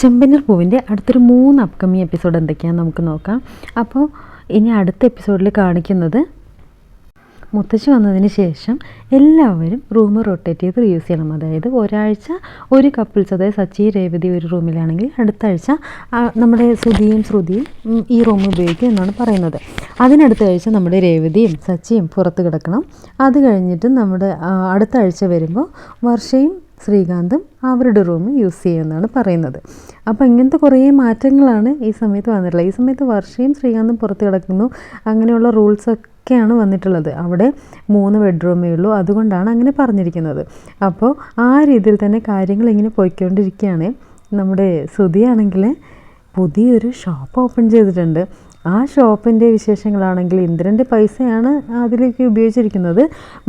ചെമ്പനീർ പൂവിന്റെ അടുത്തൊരു മൂന്ന് അപ്കമിങ് എപ്പിസോഡ് എന്തൊക്കെയാണെന്ന് നമുക്ക് നോക്കാം. അപ്പോൾ ഇനി അടുത്ത എപ്പിസോഡിൽ കാണിക്കുന്നത് മുത്തശ്ശി വന്നതിന് ശേഷം എല്ലാവരും റൂം റൊട്ടേറ്റ് ചെയ്ത് റീയൂസ് ചെയ്യണം. അതായത് ഒരാഴ്ച ഒരു കപ്പിൾസ് അതായത് സച്ചി രേവതി ഒരു റൂമിലാണെങ്കിൽ അടുത്ത ആഴ്ച നമ്മുടെ ശ്രുതിയും ശ്രുതിയും ഈ റൂം ഉപയോഗിക്കും എന്നാണ് പറയുന്നത്. അതിനടുത്ത ആഴ്ച നമ്മുടെ രേവതിയും സച്ചിയും പുറത്ത് കിടക്കണം. അത് കഴിഞ്ഞിട്ട് നമ്മുടെ അടുത്ത ആഴ്ച വരുമ്പോൾ വർഷയും ശ്രീകാന്തും അവരുടെ റൂം യൂസ് ചെയ്യുമെന്നാണ് പറയുന്നത്. അപ്പോൾ ഇങ്ങനത്തെ കുറേ മാറ്റങ്ങളാണ് ഈ സമയത്ത് വന്നിട്ടുള്ളത്. ഈ സമയത്ത് വർഷയും ശ്രീകാന്തും പുറത്ത് കിടക്കുന്നു. അങ്ങനെയുള്ള റൂൾസൊക്കെയാണ് വന്നിട്ടുള്ളത്. അവിടെ മൂന്ന് ബെഡ്റൂമേ ഉള്ളൂ. അതുകൊണ്ടാണ് അങ്ങനെ പറഞ്ഞിരിക്കുന്നത്. അപ്പോൾ ആ രീതിയിൽ തന്നെ കാര്യങ്ങൾ ഇങ്ങനെ പോയിക്കൊണ്ടിരിക്കുകയാണ്. നമ്മുടെ ശ്രുതിയാണെങ്കിൽ പുതിയൊരു ഷോപ്പ് ഓപ്പൺ ചെയ്തിട്ടുണ്ട്. ആ ഷോപ്പിന്റെ വിശേഷങ്ങളാണെങ്കിൽ ഇന്ദ്രന്റെ പൈസയാണ് അതിലേക്ക് ഉപയോഗിച്ചിരിക്കുന്നത്.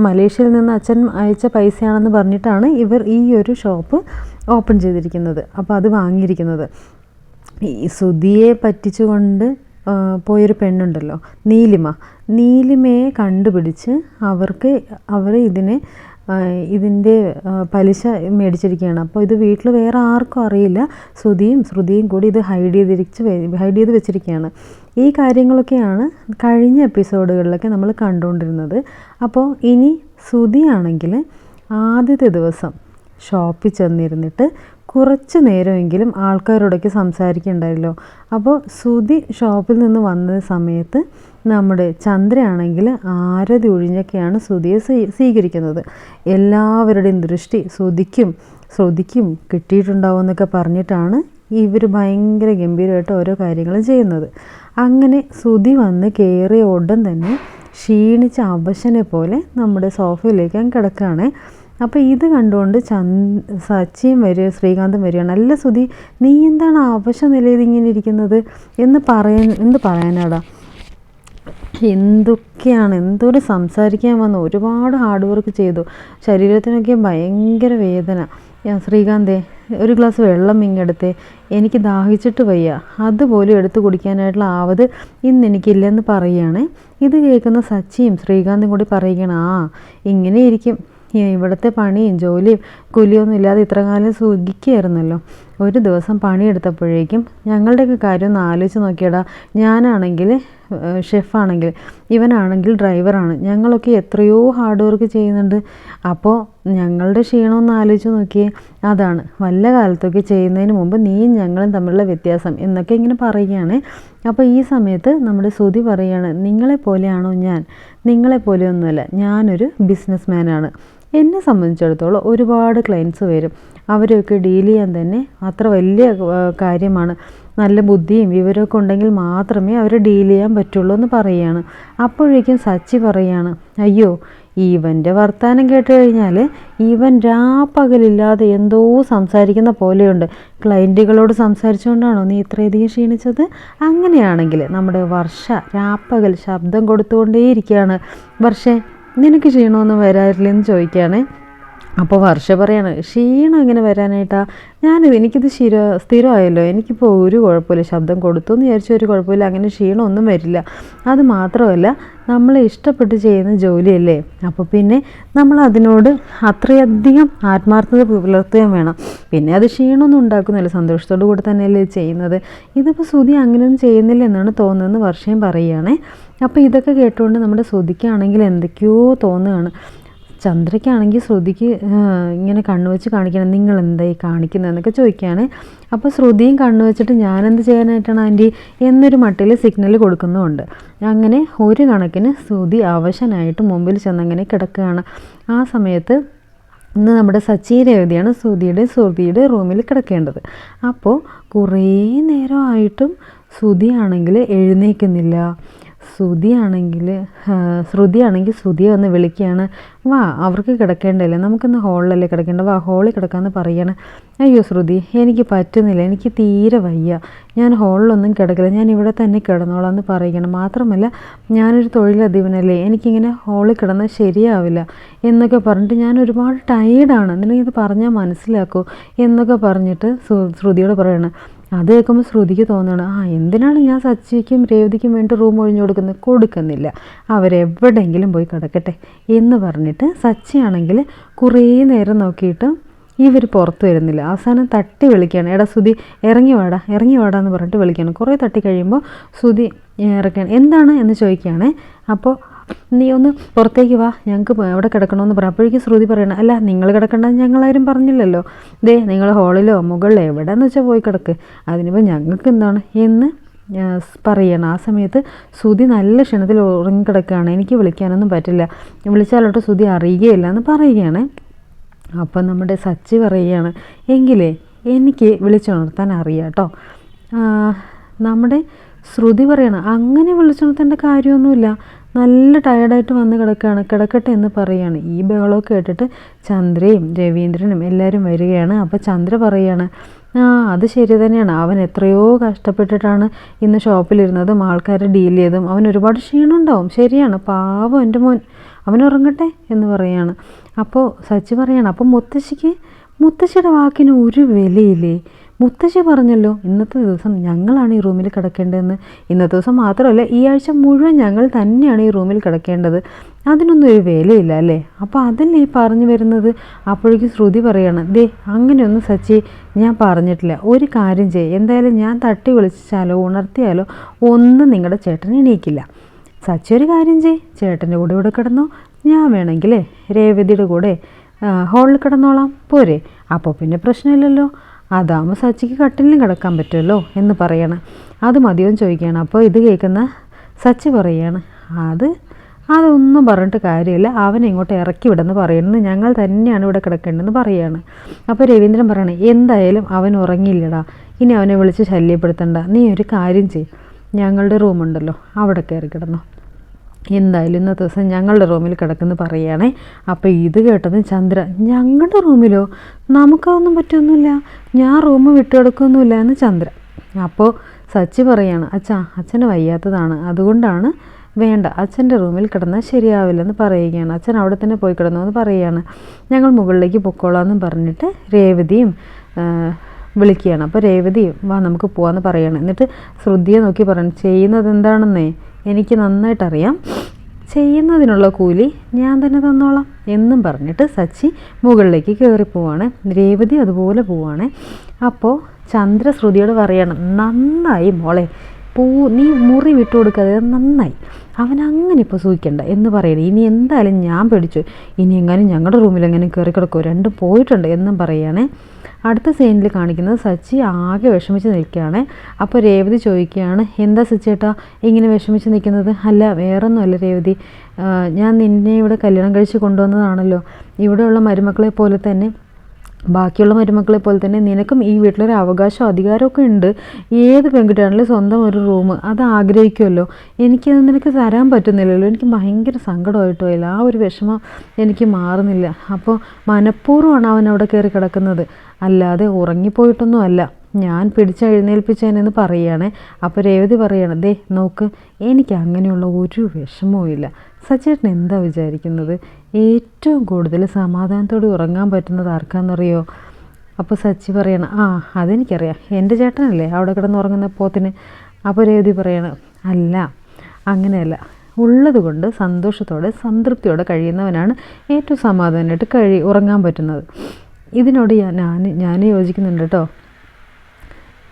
മലേഷ്യയിൽ നിന്ന് അച്ഛൻ അയച്ച പൈസയാണെന്ന് പറഞ്ഞിട്ടാണ് ഇവർ ഈ ഒരു ഷോപ്പ് ഓപ്പൺ ചെയ്തിരിക്കുന്നത്. അപ്പോൾ അത് വാങ്ങിയിരിക്കുന്നത്. ഈ സുധിയെ പറ്റിച്ചുകൊണ്ട് പോയൊരു പെണ്ണുണ്ടല്ലോ നീലിമ. നീലിമയെ കണ്ടുപിടിച്ച് അവർക്ക് അവർ ഇതിനെ ഇതിന്റെ പലിശ മേടിച്ചിരിക്കുകയാണ്. അപ്പോൾ ഇത് വീട്ടിൽ വേറെ ആർക്കും അറിയില്ല. ശ്രുതിയും ശ്രുതിയും കൂടി ഇത് ഹൈഡ് ചെയ്തിരിച്ച് ഹൈഡ് ചെയ്ത് വെച്ചിരിക്കുകയാണ്. ഈ കാര്യങ്ങളൊക്കെയാണ് കഴിഞ്ഞ എപ്പിസോഡുകളിലൊക്കെ നമ്മൾ കണ്ടുകൊണ്ടിരുന്നത്. അപ്പോൾ ഇനി ശ്രുതിയാണെങ്കിൽ ആദ്യത്തെ ദിവസം ഷോപ്പിൽ ചെന്നിരുന്നിട്ട് കുറച്ച് നേരമെങ്കിലും ആൾക്കാരോടൊക്കെ സംസാരിക്കണ്ടായല്ലോ. അപ്പോൾ ശ്രുതി ഷോപ്പിൽ നിന്ന് വന്ന സമയത്ത് നമ്മുടെ ചന്ദ്രയാണെങ്കിൽ ആരതി ഒഴിഞ്ഞൊക്കെയാണ് ശ്രുതിയെ സ്വീ- സ്വീകരിക്കുന്നത്. എല്ലാവരുടെയും ദൃഷ്ടി ശ്രുതിക്കും ശ്രുതിക്കും കിട്ടിയിട്ടുണ്ടാവും എന്നൊക്കെ പറഞ്ഞിട്ടാണ് ഇവർ ഭയങ്കര ഗംഭീരമായിട്ട് ഓരോ കാര്യങ്ങളും ചെയ്യുന്നത്. അങ്ങനെ സുതി വന്ന് കയറിയ ഉടൻ തന്നെ ക്ഷീണിച്ച അവശനെ പോലെ നമ്മുടെ സോഫയിലേക്ക് അങ്ങ് കിടക്കുകയാണ്. അപ്പോൾ ഇത് കണ്ടുകൊണ്ട് ചന്ദ് സച്ചിയും വരിക ശ്രീകാന്തും വരികയാണ്. അല്ല സുധി നീ എന്താണ് അവശ നിലയിൽ ഇങ്ങനെ ഇരിക്കുന്നത്? എന്ന് പറയാൻ എന്ത് പറയാനാടാ? എന്തൊക്കെയാണ്? എന്തോരം സംസാരിക്കാൻ വന്നു. ഒരുപാട് ഹാർഡ് വർക്ക് ചെയ്തു. ശരീരത്തിനൊക്കെ ഭയങ്കര വേദന. ശ്രീകാന്തേ ഒരു ഗ്ലാസ് വെള്ളം ഇങ്ങെടുത്തേ. എനിക്ക് ദാഹിച്ചിട്ട് വയ്യ. അതുപോലും എടുത്ത് കുടിക്കാനായിട്ടുള്ള ആവത് ഇന്ന് എനിക്കില്ലെന്ന് പറയുകയാണ് ഇത് കേൾക്കുന്ന സച്ചിയും ശ്രീകാന്തും കൂടി പറയുകയാണ് ആ ഇങ്ങനെ ഇരിക്കും ഇവിടുത്തെ പണിയും ജോലിയും കൂലിയൊന്നും ഇല്ലാതെ ഇത്ര കാലം സുഖിക്കുകയായിരുന്നല്ലോ ഒരു ദിവസം പണിയെടുത്തപ്പോഴേക്കും ഞങ്ങളുടെയൊക്കെ കാര്യം ഒന്ന് ആലോചിച്ച് നോക്കിയടാ. ഞാനാണെങ്കിൽ ഷെഫാണെങ്കിൽ ഇവനാണെങ്കിൽ ഡ്രൈവറാണ്. ഞങ്ങളൊക്കെ എത്രയോ ഹാർഡ് വർക്ക് ചെയ്യുന്നുണ്ട്. അപ്പോൾ ഞങ്ങളുടെ ക്ഷീണം ഒന്ന് ആലോചിച്ച് നോക്കിയേ. അതാണ്. വല്ല കാലത്തൊക്കെ ചെയ്യുന്നതിന് മുമ്പ് നീയും ഞങ്ങളും തമ്മിലുള്ള വ്യത്യാസം എന്നൊക്കെ ഇങ്ങനെ പറയുകയാണ്. അപ്പോൾ ഈ സമയത്ത് നമ്മുടെ ശ്രുതി പറയുകയാണ് നിങ്ങളെപ്പോലെയാണോ ഞാൻ? നിങ്ങളെപ്പോലെയൊന്നുമല്ല. ഞാനൊരു ബിസിനസ് മാനാണ് എന്നെ സംബന്ധിച്ചിടത്തോളം ഒരുപാട് ക്ലയൻസ് വരും. അവരെയൊക്കെ ഡീൽ ചെയ്യാൻ തന്നെ അത്ര വലിയ കാര്യമാണ്. നല്ല ബുദ്ധിയും വിവരമൊക്കെ ഉണ്ടെങ്കിൽ മാത്രമേ അവരെ ഡീൽ ചെയ്യാൻ പറ്റുള്ളൂ എന്ന് പറയുകയാണ് അപ്പോഴേക്കും സച്ചി പറയുകയാണ് അയ്യോ ഈവന്റെ വർത്തമാനം കേട്ട് കഴിഞ്ഞാൽ ഈവൻ രാപ്പകലില്ലാതെ എന്തോ സംസാരിക്കുന്ന പോലെയുണ്ട്. ക്ലയന്റുകളോട് സംസാരിച്ചുകൊണ്ടാണോ നീ ഇത്രയധികം ക്ഷീണിച്ചത്? അങ്ങനെയാണെങ്കിൽ നമ്മുടെ വർഷ രാപ്പകൽ ശബ്ദം കൊടുത്തുകൊണ്ടേയിരിക്കുകയാണ്. വർഷേ നിനക്ക് ക്ഷീണമൊന്നും വരാറില്ലെന്ന് ചോദിക്കുകയാണ്. അപ്പോൾ വർഷ പറയാണ് ക്ഷീണം എങ്ങനെ വരാനായിട്ടാ? ഞാനിത് എനിക്കിത് സ്ഥിര സ്ഥിരമായല്ലോ. എനിക്കിപ്പോൾ ഒരു കുഴപ്പമില്ല. ശബ്ദം കൊടുത്തു എന്ന് വിചാരിച്ച ഒരു കുഴപ്പമില്ല. അങ്ങനെ ക്ഷീണമൊന്നും വരില്ല. അത് മാത്രമല്ല നമ്മൾ ഇഷ്ടപ്പെട്ട് ചെയ്യുന്ന ജോലിയല്ലേ? അപ്പോൾ പിന്നെ നമ്മൾ അതിനോട് അത്രയധികം ആത്മാർത്ഥത പുലർത്തുകയും വേണം. പിന്നെ അത് ക്ഷീണമൊന്നും ഉണ്ടാക്കുന്നില്ല. സന്തോഷത്തോടു കൂടി തന്നെയല്ലേ ചെയ്യുന്നത്. ഇതിപ്പോൾ ശ്രുതി അങ്ങനെയൊന്നും ചെയ്യുന്നില്ല എന്നാണ് തോന്നുന്നത് വർഷയും പറയുകയാണേ. അപ്പോൾ ഇതൊക്കെ കേട്ടുകൊണ്ട് നമ്മുടെ ശ്രുതിക്കാണെങ്കിൽ എന്തൊക്കെയോ തോന്നുകയാണ്. ചന്ദ്രയ്ക്കാണെങ്കിൽ ശ്രുതിക്ക് ഇങ്ങനെ കണ്ണു വെച്ച് കാണിക്കണം നിങ്ങൾ എന്തായി കാണിക്കുന്നതെന്നൊക്കെ ചോദിക്കുകയാണ്. അപ്പോൾ ശ്രുതിയും കണ്ണു വെച്ചിട്ട് ഞാനെന്ത് ചെയ്യാനായിട്ടാണ് ആന്റി? എന്നൊരു മട്ടിൽ സിഗ്നൽ കൊടുക്കുന്നുമുണ്ട്. അങ്ങനെ ഒരു കണക്കിന് ശ്രുതി അവശനായിട്ട് മുമ്പിൽ ചെന്നങ്ങനെ കിടക്കുകയാണ്. ആ സമയത്ത് ഇന്ന് നമ്മുടെ സച്ചി രേവതിയാണ് ശ്രുതിയുടെ ശ്രുതിയുടെ റൂമിൽ കിടക്കേണ്ടത്. അപ്പോൾ കുറേ നേരമായിട്ടും ശ്രുതിയാണെങ്കിൽ എഴുന്നേൽക്കുന്നില്ല. ശ്രുതിയാണെങ്കിൽ ശ്രുതിയാണെങ്കിൽ ശ്രുതിയെ വന്ന് വിളിക്കുകയാണ്. വാ അവർക്ക് കിടക്കേണ്ടല്ലേ? നമുക്കിന്ന് ഹോളിലല്ലേ കിടക്കേണ്ട വാ ഹോളിൽ കിടക്കാമെന്ന് പറയാണ്. അയ്യോ ശ്രുതി എനിക്ക് പറ്റുന്നില്ല. എനിക്ക് തീരെ വയ്യ. ഞാൻ ഹോളിലൊന്നും കിടക്കില്ല. ഞാൻ ഇവിടെ തന്നെ കിടന്നോളാം എന്ന് പറയണം. മാത്രമല്ല ഞാനൊരു തൊഴിലധിപനല്ലേ. എനിക്കിങ്ങനെ ഹോളിൽ കിടന്നാൽ ശരിയാവില്ല എന്നൊക്കെ പറഞ്ഞിട്ട് ഞാൻ ഒരുപാട് ടയേർഡാണ് നിനക്കിത് പറഞ്ഞാൽ മനസ്സിലാക്കൂ. എന്നൊക്കെ പറഞ്ഞിട്ട് ശ്രുതിയോട് പറയണം. അത് കേൾക്കുമ്പോൾ ശ്രുതിക്ക് തോന്നുകയാണ് ആ എന്തിനാണ് ഞാൻ സച്ചിക്കും രേവതിക്കും വേണ്ടി റൂം ഒഴിഞ്ഞു കൊടുക്കുന്നത്? കൊടുക്കുന്നില്ല. അവരെവിടെയെങ്കിലും പോയി കിടക്കട്ടെ എന്ന് പറഞ്ഞിട്ട് സച്ചിയാണെങ്കിൽ കുറേ നേരം നോക്കിയിട്ട് ഇവർ പുറത്ത് വരുന്നില്ല. അവസാനം തട്ടി വിളിക്കുകയാണ്. എടാ സുതി ഇറങ്ങി വാടാ ഇറങ്ങി വാടാ എന്ന് പറഞ്ഞിട്ട് വിളിക്കുകയാണ്. കുറേ തട്ടി കഴിയുമ്പോൾ സുതി ഇറക്കുകയാണ്. എന്താണ്? എന്ന് ചോദിക്കുകയാണ്. അപ്പോൾ നീ ഒന്ന് പുറത്തേക്ക് വാ. ഞങ്ങൾക്ക് എവിടെ കിടക്കണമെന്ന് പറ. അപ്പോഴേക്കും ശ്രുതി പറയണം അല്ല നിങ്ങൾ കിടക്കണ്ടെന്ന് ഞങ്ങളാരും പറഞ്ഞില്ലല്ലോ. ദേ നിങ്ങൾ ഹാളിലോ മുകളിലോ എവിടെയെന്ന് വെച്ചാൽ പോയി കിടക്ക്. അതിനിപ്പോൾ ഞങ്ങൾക്ക് എന്താണ്? എന്ന് പറയണം. ആ സമയത്ത് സുതി നല്ല ക്ഷണത്തിൽ ഉറങ്ങിക്കിടക്കുകയാണ് എനിക്ക് വിളിക്കാനൊന്നും പറ്റില്ല. വിളിച്ചാലോട്ട് സുതി അറിയുകയില്ല എന്ന് പറയുകയാണ്. അപ്പം നമ്മുടെ സച്ചി പറയുകയാണ് എങ്കിലേ എനിക്ക് വിളിച്ചുണർത്താൻ അറിയാം കേട്ടോ നമ്മുടെ ശ്രുതി പറയണം അങ്ങനെ വിളിച്ചുണർത്തേണ്ട കാര്യമൊന്നുമില്ല. നല്ല ടയർഡായിട്ട് വന്ന് കിടക്കുകയാണ്. കിടക്കട്ടെ എന്ന് പറയുകയാണ് ഈ ബഹളമൊക്കെ കേട്ടിട്ട് ചന്ദ്രയും രവീന്ദ്രനും എല്ലാവരും വരികയാണ്. അപ്പോൾ ചന്ദ്ര പറയുകയാണ് ആ അത് ശരി തന്നെയാണ്. അവൻ എത്രയോ കഷ്ടപ്പെട്ടിട്ടാണ് ഇന്ന് ഷോപ്പിലിരുന്നതും ആൾക്കാരെ ഡീൽ ചെയ്തും അവൻ ഒരുപാട് ക്ഷീണം ഉണ്ടാവും. ശരിയാണ്. പാവം എന്റെ മോൻ. അവൻ ഉറങ്ങട്ടെ എന്ന് പറയാണ്. അപ്പോൾ സച്ചി പറയാണ് അപ്പോൾ മുത്തശ്ശിക്ക് മുത്തശ്ശിയുടെ വാക്കിന് ഒരു വിലയില്ലേ? മുത്തശ്ശി പറഞ്ഞല്ലോ ഇന്നത്തെ ദിവസം ഞങ്ങളാണ് ഈ റൂമിൽ കിടക്കേണ്ടതെന്ന്. ഇന്നത്തെ ദിവസം മാത്രമല്ല ഈ ആഴ്ച മുഴുവൻ ഞങ്ങൾ തന്നെയാണ് ഈ റൂമിൽ കിടക്കേണ്ടത്. അതിനൊന്നും ഒരു വിലയില്ല അല്ലേ? അപ്പോൾ അതല്ലേ ഈ പറഞ്ഞു വരുന്നത്? അപ്പോഴേക്കും ശ്രുതി പറയാണ് ദേ അങ്ങനെയൊന്നും സച്ചി ഞാൻ പറഞ്ഞിട്ടില്ല. ഒരു കാര്യം ചെയ്യ്. എന്തായാലും ഞാൻ തട്ടി വിളിച്ചാലോ ഉണർത്തിയാലോ ഒന്നും നിങ്ങളുടെ ചേട്ടൻ എണീക്കില്ല. സച്ചി ഒരു കാര്യം ചെയ് ചേട്ടന്റെ കൂടെ ഇവിടെ കിടന്നോ. ഞാൻ വേണമെങ്കിലേ രേവതിയുടെ കൂടെ ഹോളിൽ കിടന്നോളാം. പോരെ. അപ്പോൾ പിന്നെ പ്രശ്നമില്ലല്ലോ. അതാകുമ്പോൾ സച്ചിക്ക് കട്ടിലിന് കിടക്കാൻ പറ്റുമല്ലോ എന്ന് പറയണം. അത് മതിയോന്ന് ചോദിക്കുകയാണ്. അപ്പോൾ ഇത് കേൾക്കുന്ന സച്ചി പറയുകയാണ് അത് അതൊന്നും പറഞ്ഞിട്ട് കാര്യമില്ല. അവനെ ഇങ്ങോട്ട് ഇറക്കി വിടുന്ന് പറയുന്നത് ഞങ്ങൾ തന്നെയാണ് ഇവിടെ കിടക്കേണ്ടതെന്ന് പറയുകയാണ് അപ്പോൾ രവീന്ദ്രൻ പറയണേ എന്തായാലും അവൻ ഉറങ്ങിയില്ലടാ. ഇനി അവനെ വിളിച്ച് ശല്യപ്പെടുത്തണ്ട. നീ ഒരു കാര്യം ചെയ്യും. ഞങ്ങളുടെ റൂമുണ്ടല്ലോ. അവിടെ കയറി കിടന്നോ. എന്തായാലും ഇന്നത്തെ ദിവസം ഞങ്ങളുടെ റൂമിൽ കിടക്കുന്നു പറയുകയാണേ. അപ്പോൾ ഇത് കേട്ടത് ചന്ദ്ര ഞങ്ങളുടെ റൂമിലോ? നമുക്കതൊന്നും പറ്റൊന്നുമില്ല. ഞാൻ റൂം വിട്ടു വിട്ടുകിടക്കൊന്നുമില്ല എന്ന് ചന്ദ്ര. അപ്പോൾ സച്ചി പറയാണ് അച്ഛാ അച്ഛന് വയ്യാത്തതാണ്. അതുകൊണ്ടാണ് വേണ്ട അച്ഛന്റെ റൂമിൽ കിടന്നാൽ ശരിയാവില്ലെന്ന് പറയുകയാണ്. അച്ഛൻ അവിടെ തന്നെ പോയി കിടന്നു എന്ന് പറയുകയാണ്. ഞങ്ങൾ മുകളിലേക്ക് പൊക്കോളാമെന്നും പറഞ്ഞിട്ട് രേവതിയും വിളിക്കുകയാണ്. അപ്പോൾ രേവതി വാ നമുക്ക് പോകാമെന്ന് പറയുകയാണ് എന്നിട്ട് ശ്രുതിയെ നോക്കി പറയണം ചെയ്യുന്നത് എന്താണെന്നേ? എനിക്ക് നന്നായിട്ടറിയാം. ചെയ്യുന്നതിനുള്ള കൂലി ഞാൻ തന്നെ തന്നോളാം എന്നും പറഞ്ഞിട്ട് സച്ചി മുകളിലേക്ക് കയറിപ്പോവാണ് രേവതി അതുപോലെ പോവാണ്. അപ്പോൾ ചന്ദ്രശ്രുതിയോട് പറയണം നന്നായി മോളെ പൂ നീ മുറി വിട്ടു കൊടുക്കാതെ നന്നായി. അവൻ അങ്ങനെ ഇപ്പോൾ സൂക്ഷിക്കണ്ട എന്ന് പറയണേ. ഇനി എന്തായാലും ഞാൻ പേടിച്ചു. ഇനി എങ്ങാനും ഞങ്ങളുടെ റൂമിൽ എങ്ങനെ കയറി കിടക്കുമോ രണ്ടും പോയിട്ടുണ്ട് എന്നും പറയുകയാണേ അടുത്ത സീനിൽ കാണിക്കുന്നത് സച്ചി ആകെ വിഷമിച്ച് നിൽക്കുകയാണ്. അപ്പോൾ രേവതി ചോദിക്കുകയാണ് എന്താ സച്ചേട്ടാ ഇങ്ങനെ വിഷമിച്ച് നിൽക്കുന്നത്? അല്ല വേറൊന്നുമല്ല രേവതി. ഞാൻ നിന്നെ ഇവിടെ കല്യാണം കഴിച്ച് കൊണ്ടുവന്നതാണല്ലോ. ഇവിടെയുള്ള മരുമക്കളെ പോലെ തന്നെ ബാക്കിയുള്ള മരുമക്കളെ പോലെ തന്നെ നിനക്കും ഈ വീട്ടിലൊരു അവകാശം അധികാരമൊക്കെ ഉണ്ട്. ഏത് പെൺകുട്ടിയാണെങ്കിലും സ്വന്തം ഒരു റൂം അത് ആഗ്രഹിക്കുമല്ലോ. എനിക്കത് നിനക്ക് തരാൻ പറ്റുന്നില്ലല്ലോ. എനിക്ക് ഭയങ്കര സങ്കടമായിട്ട് പോയില്ല ആ ഒരു വിഷമം എനിക്ക് മാറുന്നില്ല. അപ്പോൾ മനഃപൂർവമാണ് അവൻ അവിടെ കയറി കിടക്കുന്നത്. അല്ലാതെ ഉറങ്ങിപ്പോയിട്ടൊന്നും അല്ല. ഞാൻ പിടിച്ചെഴുന്നേൽപ്പിച്ചേനെന്ന് പറയുകയാണേ. അപ്പോൾ രേവതി പറയാണ് ദേ നോക്ക് എനിക്ക് അങ്ങനെയുള്ള ഒരു വിഷമവും ഇല്ല. സച്ചേട്ടൻ എന്താ വിചാരിക്കുന്നത്? ഏറ്റവും കൂടുതൽ സമാധാനത്തോടെ ഉറങ്ങാൻ പറ്റുന്നത് ആർക്കാണെന്നറിയോ അപ്പോൾ സച്ചി പറയണം ആ അതെനിക്കറിയാം. എന്റെ ചേട്ടനല്ലേ അവിടെ കിടന്ന് ഉറങ്ങുന്ന പോത്തിന്? അപ്പോൾ രേവതി പറയണം അല്ല അങ്ങനെയല്ല. ഉള്ളത് കൊണ്ട് സന്തോഷത്തോടെ സംതൃപ്തിയോടെ കഴിയുന്നവനാണ് ഏറ്റവും സമാധാനമായിട്ട് കഴി ഉറങ്ങാൻ പറ്റുന്നത്. ഇതിനോട് ഞാൻ ഞാൻ യോജിക്കുന്നുണ്ട് കേട്ടോ.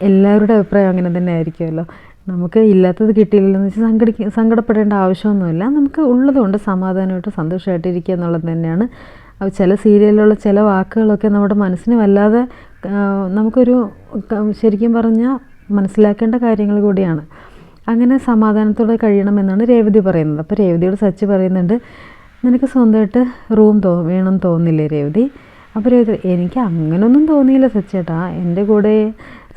എല്ലാവരുടെ അഭിപ്രായം അങ്ങനെ തന്നെ ആയിരിക്കുമല്ലോ. നമുക്ക് ഇല്ലാത്തത് കിട്ടിയില്ലെന്ന് വെച്ചാൽ സങ്കടിക്ക സങ്കടപ്പെടേണ്ട ആവശ്യമൊന്നുമില്ല. നമുക്ക് ഉള്ളതുകൊണ്ട് സമാധാനമായിട്ട് സന്തോഷമായിട്ട് ഇരിക്കുക എന്നുള്ളത് തന്നെയാണ്. ചില സീരിയലിലുള്ള ചില വാക്കുകളൊക്കെ നമ്മുടെ മനസ്സിന് വല്ലാതെ നമുക്കൊരു ശരിക്കും പറഞ്ഞാൽ മനസ്സിലാക്കേണ്ട കാര്യങ്ങൾ കൂടിയാണ്. അങ്ങനെ സമാധാനത്തോടെ കഴിയണമെന്നാണ് രേവതി പറയുന്നത്. അപ്പോൾ രേവതിയോട് സച്ചി പറയുന്നുണ്ട് നിനക്ക് സ്വന്തമായിട്ട് റൂം തോ വേണം തോന്നില്ലേ രേവതി? അപ്പോൾ രേവതി എനിക്ക് അങ്ങനൊന്നും തോന്നിയില്ല സച്ചേട്ടാ. എന്റെ കൂടെ